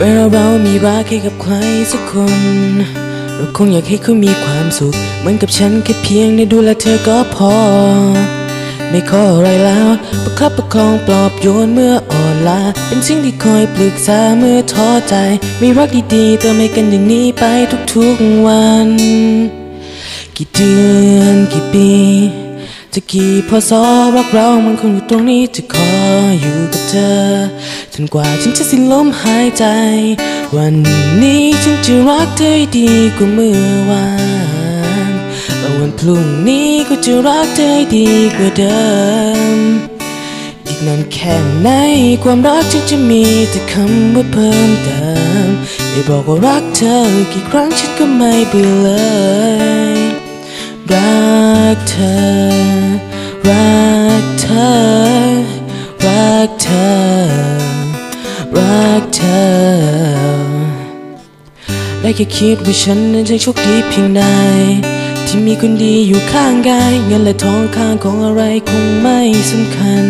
วลาเรามีรักให้กับใครสักคน เราคงอยากให้เขามีความสุข เหมือนกับฉันแค่เพียงได้ดูแลเธอก็พอ ไม่ขออะไรแล้ว ประคับประคองปลอบโยนเมื่ออ่อนล้าเป็นสิ่งที่คอยปรึกษาเมื่อท้อใจ มีรักดีๆเติมให้กันอย่างนี้ไปทุกๆวัน กี่เดือนกี่ปี จะกี่พศรักเรามันคงอยู่ตรงนี้จะขออยู่กับเธอ จนกว่าฉันจะสิ้นลมหายใจ วันนี้ฉันจะรักเธอให้ดีกว่าเมื่อวานและวันพรุ่งนี้ก็จะรักเธอให้ดีกว่าเดิม อีกนานแค่ไหนความรักฉันจะมีแต่คำว่าเพิ่มเติมได้บอกว่ารักเธอกี่ครั้งฉันก็ไม่เบื่อเลยรักเธอ กเธอ รักเธอ ได้แค่คิดว่าฉันนั้นจะโชคดีเพียงใดที่มีคนดีอยู่ข้างกายเงินและทองข้างของอะไรคงไม่สำคัญ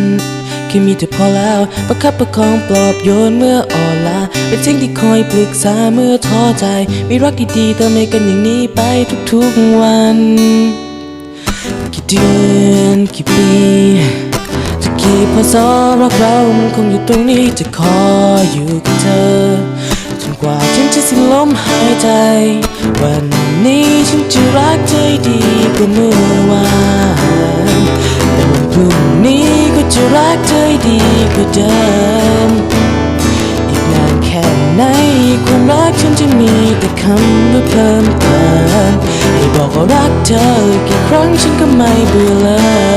แค่มีเธอพอแล้ว ประคับประคองปลอบโยนเมื่ออ่อนล้าเป็นสิ่งที่คอยปรึกษาเมื่อท้อใจ มีรักดีๆเติมให้กันอย่างนี้ไปทุกๆวัน กี่เดือนกี่ปี จะกี่พรักเรามันคงอยู่ตรงนี้จะขออยู่กับเธอ จนกว่าฉันจะสิ้นลมหายใจ วันนี้ฉันจะรักเธอให้ดีกว่าเมื่อวานแต่วันพรุ่งนี้ก็จะรักเธอให้ดีกว่าเดิม อีกนานแค่ไหนความรักฉันจะมีแต่คำว่าเพิ่มเติมให้บอกว่ารักเธอกี่ครั้งฉันก็ไม่เบื่อเลย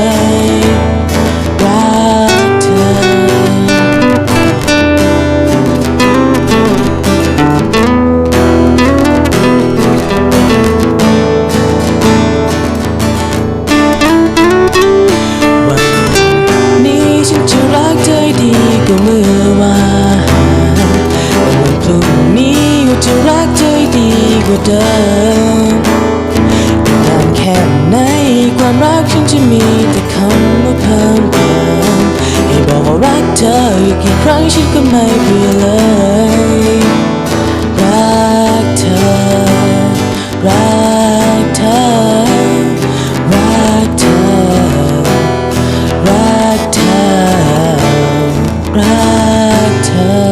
ความรักฉันจะมีแต่คำว่าเพิ่มเติมให้บอกว่ารักเธออีกกี่ครั้งฉันก็ไม่เปลี่ยนเลยรักเธอ รักเธอ รักเธอ รักเธอ รักเธอ